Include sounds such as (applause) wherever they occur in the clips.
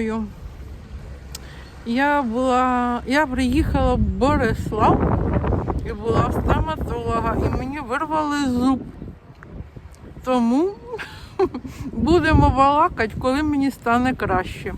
мною? Я була, я приїхала в Борислав і була в стоматолога, і мені вирвали зуб. Тому (laughs) будемо балакати, коли мені стане краще.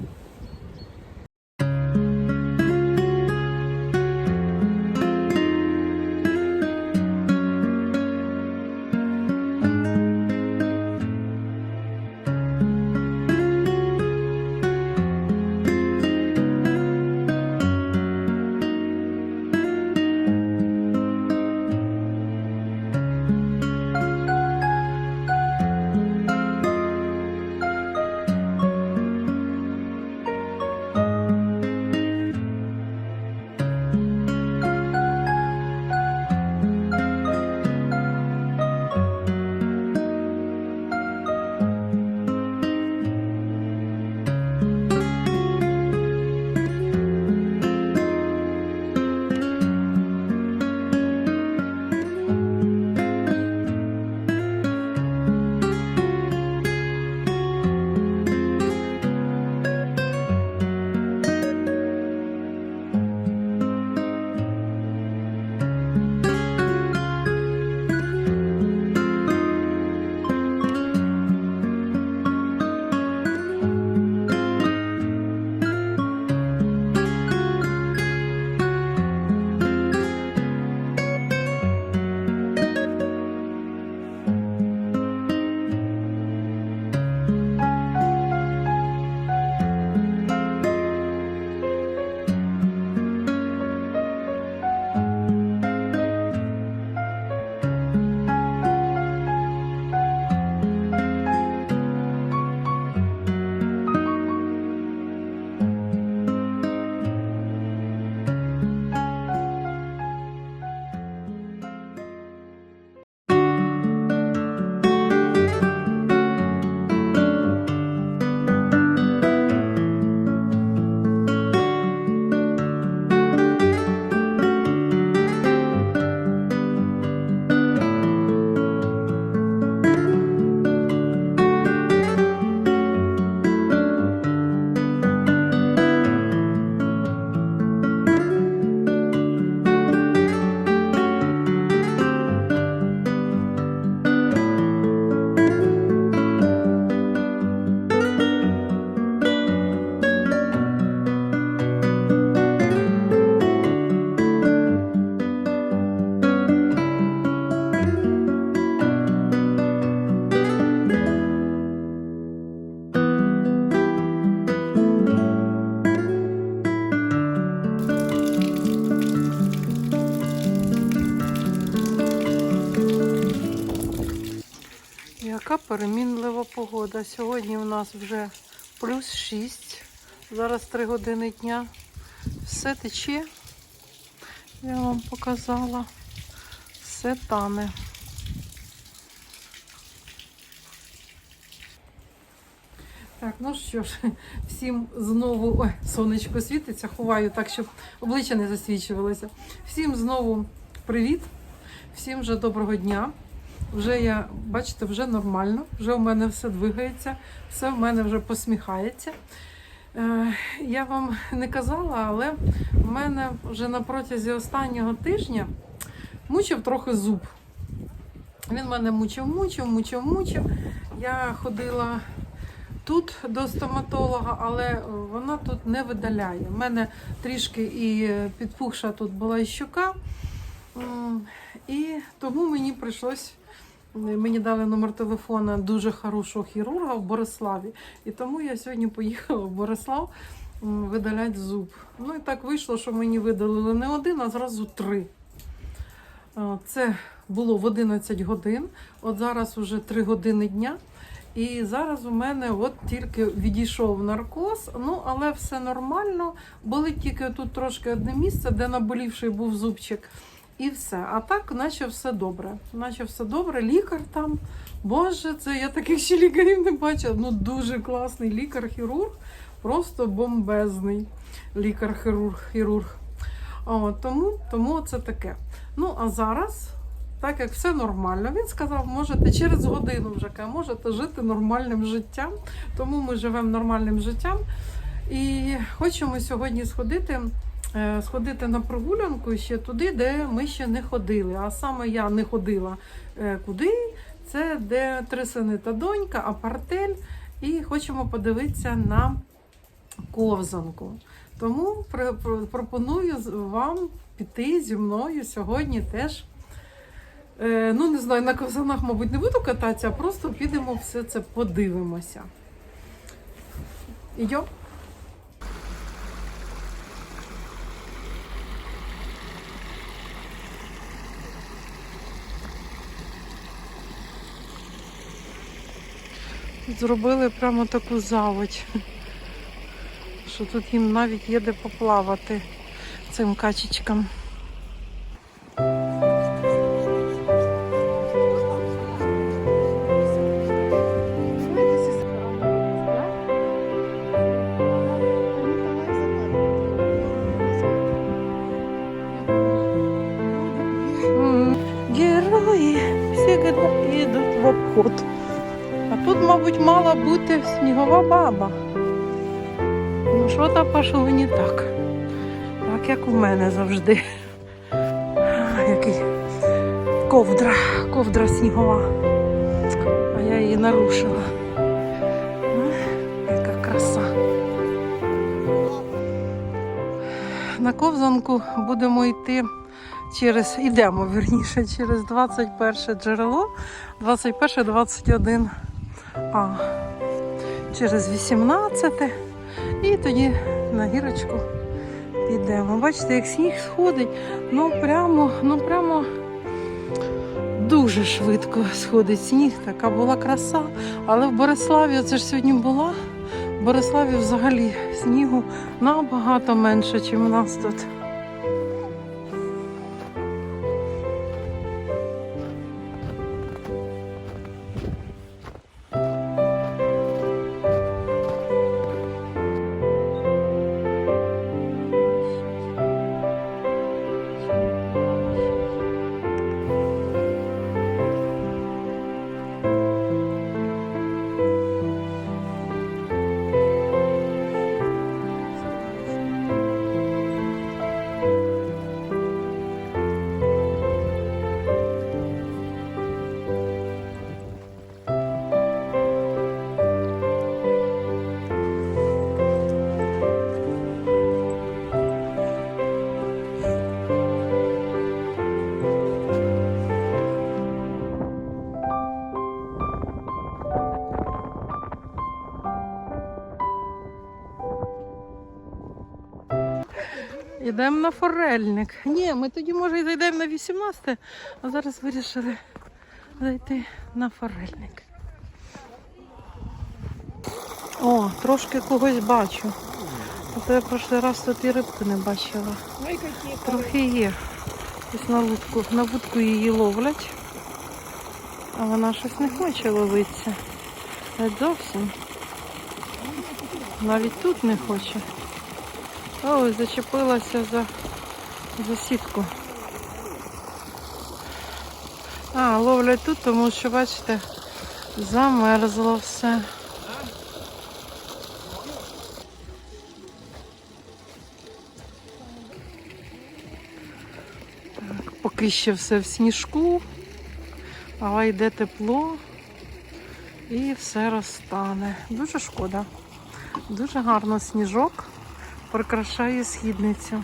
Погода. Сьогодні у нас вже плюс 6. Зараз 3 години дня. Все тече. Я вам показала. Все тане. Так, ну що ж, (laughs) всім знову. Ой, сонечко світиться, ховаю так, щоб обличчя не засвічувалося. Всім знову привіт, всім вже доброго дня. Вже я, бачите, вже нормально, вже в мене все двигається, все в мене вже посміхається. Е, я вам не казала, але в мене вже на протязі останнього тижня мучив трохи зуб. Він мене мучив, мучив, мучив, мучив. Я ходила тут до стоматолога, але вона тут не видаляє. У мене трішки і підпухша тут була і щука. І тому мені прийшлось, мені дали номер телефона дуже хорошого хірурга в Бориславі. І тому я сьогодні поїхала в Борислав видаляти зуб. Ну і так вийшло, що мені видалили не один, а зразу три. Це було в 11 годин. От зараз уже 3 години дня. І зараз у мене от тільки відійшов наркоз, ну але все нормально. Болить тільки тут трошки одне місце, де наболівший був зубчик. І все. А так, наче все добре. Наче все добре. Лікар там. Боже, це я таких ще лікарів не бачила. Ну дуже класний лікар-хірург, просто бомбезний лікар-хірург. хірург. О, тому, тому це таке. Ну, а зараз так як все нормально. Він сказав, можете через годину вже можете жити нормальним життям. Тому ми живемо нормальним життям. І хочемо сьогодні сходити, сходити на прогулянку ще туди, де ми ще не ходили. А саме я не ходила е, куди. Це де три сини та донька, апартель. І хочемо подивитися на ковзанку. Тому пр- пр- пропоную вам піти зі мною сьогодні теж. Е, ну, не знаю, на ковзанах, мабуть, не буду кататися, а просто підемо все це подивимося. Ідемо? Зробили прямо таку заводь, що тут їм навіть є де поплавати цим качечкам. Бути снігова баба. Ну, що то пішло не так. Так, як у мене завжди. Який ковдра, ковдра снігова. А я її нарушила. Яка краса. На ковзанку будемо йти через, ідемо верніше, через 21 джерело, 21-21 а через 18 і тоді на гірочку підемо. Бачите, як сніг сходить, ну прямо, ну прямо дуже швидко сходить сніг. Така була краса. Але в Бориславі, це ж сьогодні була. В Бориславі взагалі снігу набагато менше, ніж у нас тут. Йдемо на форельник. Ні, ми тоді, може, і зайдемо на 18, а зараз вирішили зайти на форельник. О, трошки когось бачу. А то я прошлий раз тут і рибку не бачила. Трохи є. Ось на лудку. На вудку її ловлять. А вона щось не хоче ловитися. Зовсім. Навіть тут не хоче. Ой, зачепилася за, за сітку. А, ловлять тут, тому що, бачите, замерзло все. Так, поки ще все в сніжку, але йде тепло і все розтане. Дуже шкода. Дуже гарно сніжок прикрашає східницю.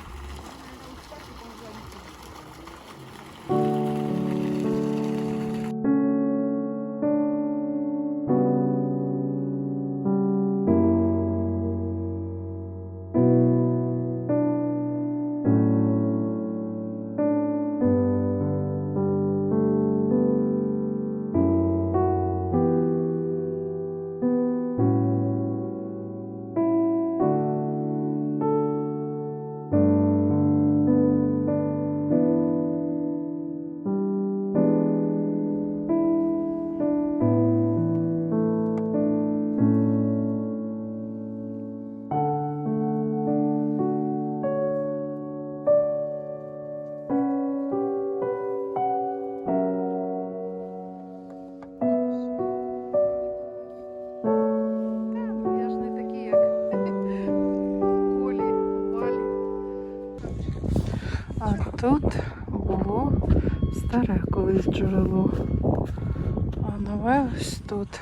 Тут було старе колись джерело. А нове ось тут.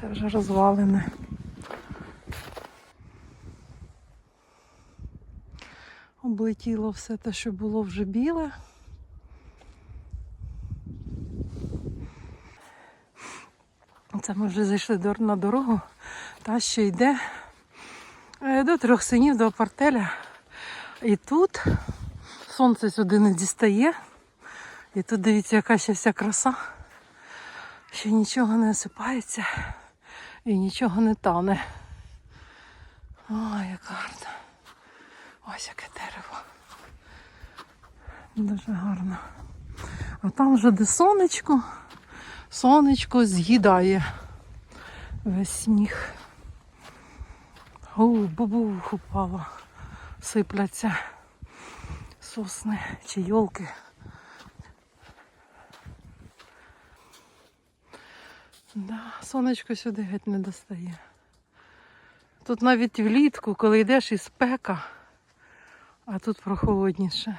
Це вже розвалене. Облетіло все те, що було вже біле. Це ми вже зайшли на дорогу, та що йде до трьох синів, до апартеля. І тут сонце сюди не дістає. І тут дивіться, яка ще вся краса. Ще нічого не осипається і нічого не тане. Ой, як гарно. Ось яке дерево. Дуже гарно. А там вже де сонечко, сонечко з'їдає весь сніг. О, бубух упало. Сипляться сосни чи йолки. Да, сонечко сюди геть не достає. Тут навіть влітку, коли йдеш із спека, а тут прохолодніше.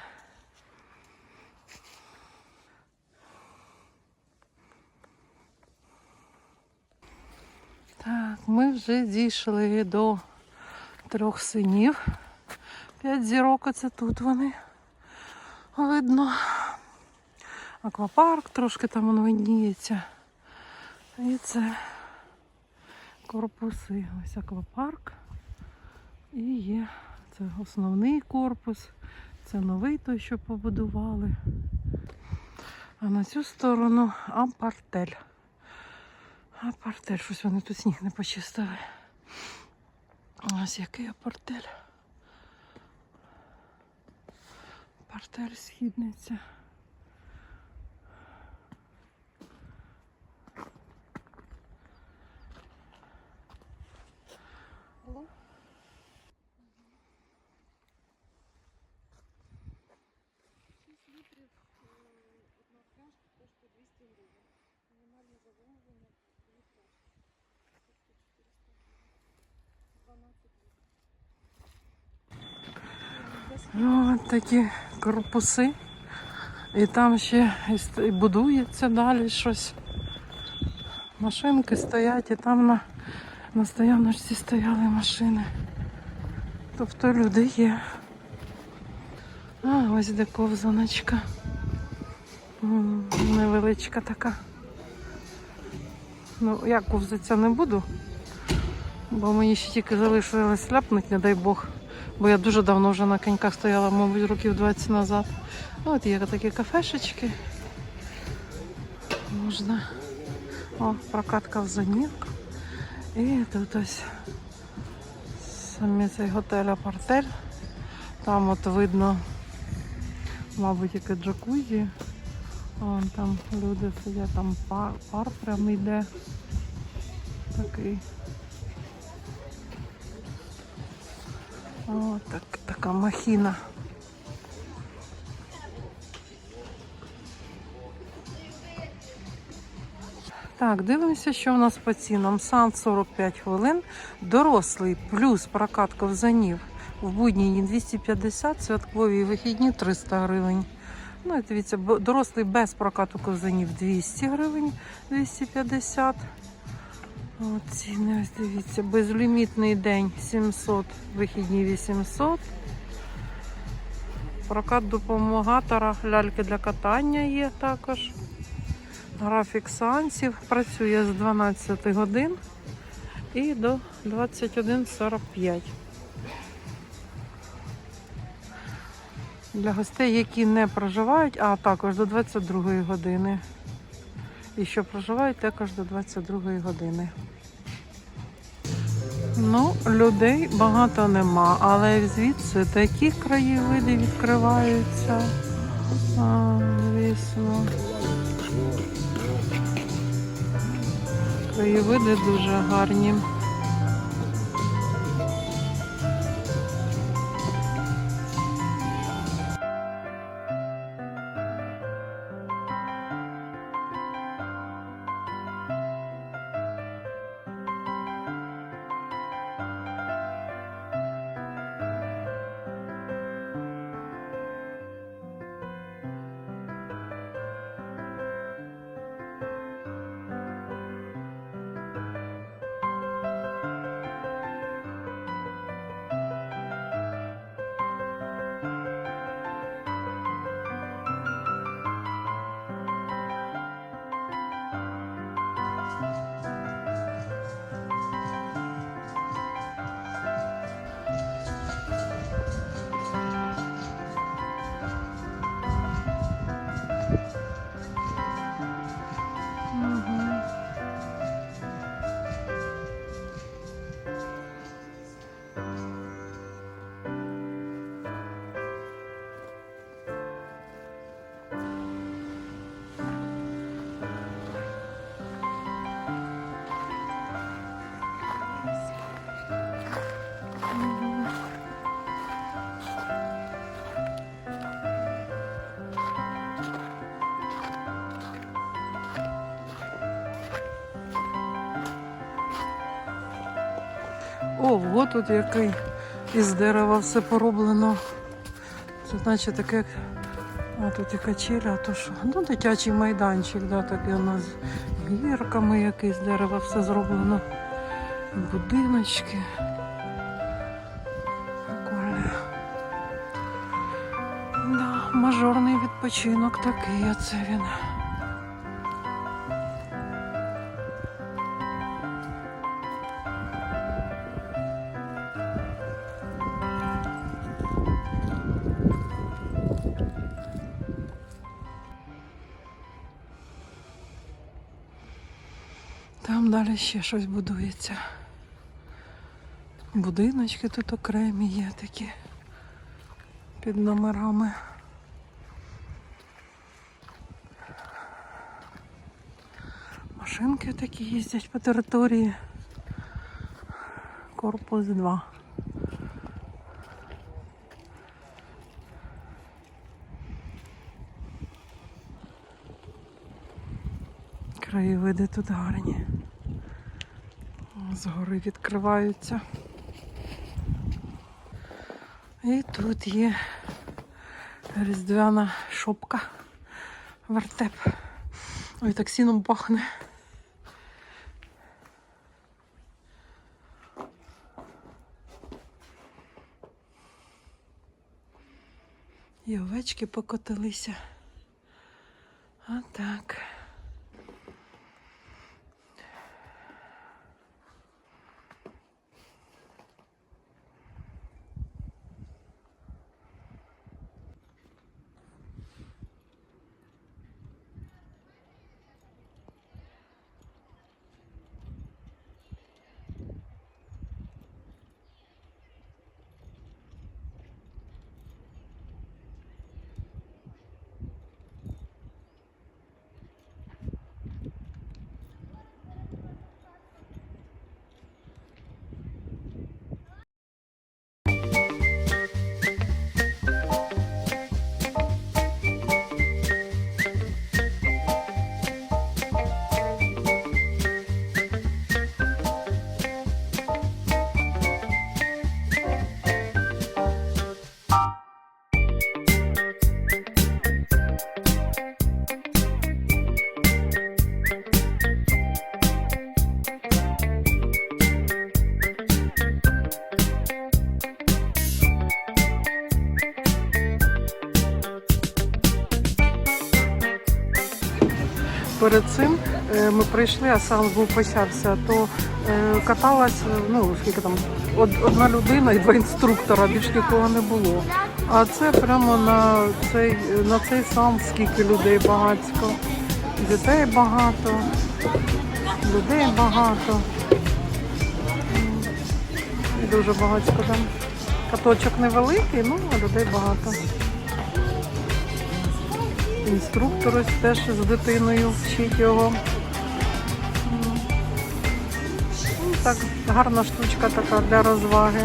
Так, ми вже дійшли до трьох синів. П'ять зірок, оце тут вони. Видно. Аквапарк трошки там воно видніється. І це корпуси. Ось аквапарк. І є це основний корпус. Це новий той, що побудували. А на цю сторону апартель. Апартель, щось вони тут сніг не почистили. Ось який апартель. Апартель східниця. Ну, от такі корпуси. І там ще і будується далі щось. Машинки стоять, і там на, на стояночці стояли машини. Тобто люди є. А, ось де ковзаночка. Невеличка така. Ну, я ковзатися не буду, бо мені ще тільки залишилось ляпнуть, не дай Бог. Бо я дуже давно вже на коньках стояла, мабуть, років 20 назад. Ну, От є такі кафешечки. Можна. О, прокатка в Занівку. І тут ось саме цей готель Апартель. Там от видно, мабуть, яке джакузі. Вон там люди сидять, там пар, пар прям йде. Такий. О, так, така махіна. Так, дивимося, що у нас по цінам. Сан 45 хвилин, дорослий плюс прокат ковзанів в будні 250, святкові і вихідні 300 гривень. Ну, і дивіться, дорослий без прокату ковзанів 200 гривень, 250. От ціни, ось дивіться, безлімітний день 700, вихідні 800. Прокат допомагатора, ляльки для катання є також. Графік сеансів працює з 12 годин і до 21.45. Для гостей, які не проживають, а також до 22 години. І що проживають також до 22 години. Ну, людей багато нема, але звідси такі краєвиди відкриваються. А, звісно. Краєвиди дуже гарні. Ого, тут який із дерева все пороблено. Це значить таке. А тут і качеля, а то що? Ну, дитячий майданчик, да, такий у нас з гірками якийсь дерева все зроблено. Будиночки. Прикольно. Да, мажорний відпочинок такий, оце він. Ще щось будується. Будиночки тут окремі є такі під номерами. Машинки такі їздять по території. Корпус 2. Краєвиди тут гарні. Згори відкриваються. І тут є різдвяна шопка, вертеп. Ой, так сіном пахне. І овечки покотилися. А так. Перед цим е, ми прийшли, а сеанс був почався, то е, каталась, е, ну скільки там, одна людина і два інструктора, більш нікого не було. А це прямо на цей, на цей сеанс скільки людей багатько. Дітей багато, людей багато. І Дуже багатько там. Каточок невеликий, ну а людей багато. Інструктор ось теж з дитиною вчить його. Ну, Так, гарна штучка така для розваги.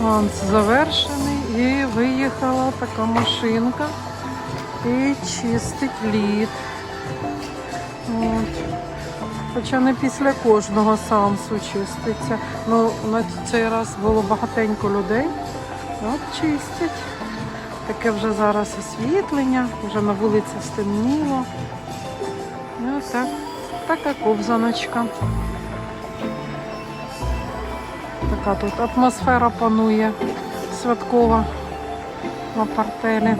Сеанс завершений і виїхала така машинка і чистить лід. От. Хоча не після кожного сеансу чиститься. Ну, на цей раз було багатенько людей. От чистять. Таке вже зараз освітлення, вже на вулиці стемніло. І отак, така ковзаночка. Така тут атмосфера панує святкова на апартелі.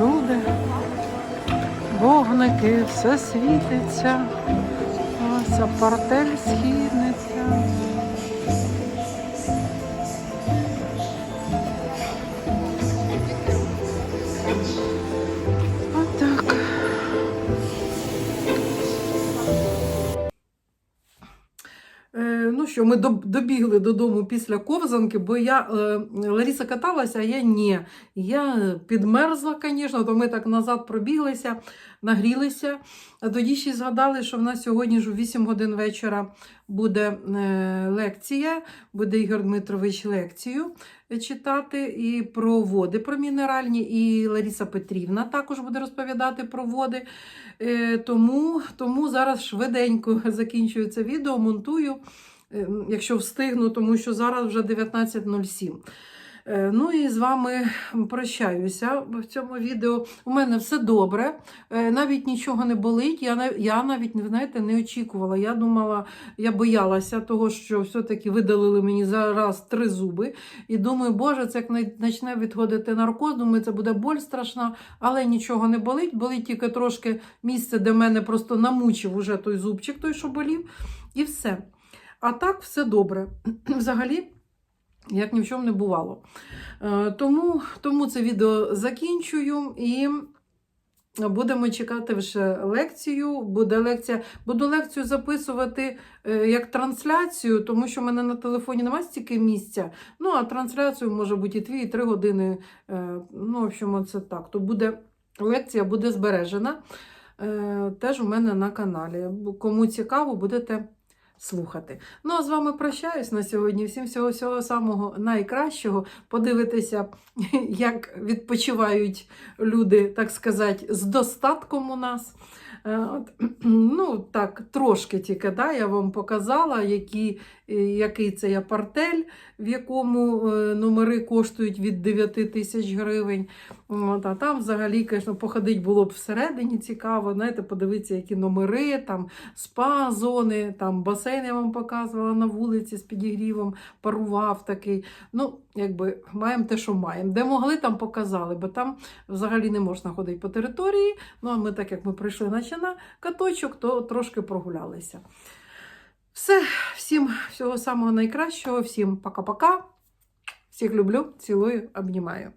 Люди, вогники, все світиться. Ось а партель що, ми добігли додому після ковзанки, бо я е, Лариса каталася, а я ні. Я підмерзла, звісно, то ми так назад пробіглися, нагрілися. А тоді ще згадали, що в нас сьогодні ж у 8 годин вечора буде е, лекція, буде Ігор Дмитрович лекцію читати і про води, про мінеральні, і Лариса Петрівна також буде розповідати про води. Е, Тому, тому зараз швиденько (laughs) закінчую це відео, монтую, е, якщо встигну, тому що зараз вже 19.07. Е, Ну і з вами прощаюся в цьому відео. У мене все добре, е, навіть нічого не болить. Я навіть знаєте, не очікувала. Я думала, я боялася того, що все-таки видалили мені зараз три зуби. І думаю, боже, це як почне відходити наркоз, думаю, це буде боль страшна, але нічого не болить. Болить тільки трошки місце, де мене просто намучив уже той зубчик, той, що болів, і все. А так все добре. (clears throat) Взагалі, як ні в чому не бувало. Е, Тому, тому це відео закінчую і. Будемо чекати вже лекцію. Буде лекція. Буду лекцію записувати е, як трансляцію, тому що в мене на телефоні немає стільки місця. Ну, а трансляцію може бути і 2, і 3 години. Е, ну, в общем, це так. То буде лекція буде збережена теж у мене на каналі. Кому цікаво, будете слухати. Ну, а з вами прощаюсь на сьогодні. Всім всього всього самого найкращого. Подивитися, (laughs) як відпочивають люди, так сказати, з достатком у нас. Е, (clears throat) ну, так, трошки тільки да, я вам показала, які, який це є партель, в якому е, номери коштують від 9 тисяч гривень. А там взагалі, звісно, походити було б всередині цікаво, знаєте, подивитися, які номери, там спа-зони, там басейн я вам показувала на вулиці з підігрівом, парував такий. Ну, якби маємо те, що маємо. Де могли, там показали, бо там взагалі не можна ходити по території. Ну, а ми, так як ми прийшли на каточок, то трошки прогулялися. Все, всім всього самого найкращого, всім пока-пока. Всіх люблю, цілую, обнімаю.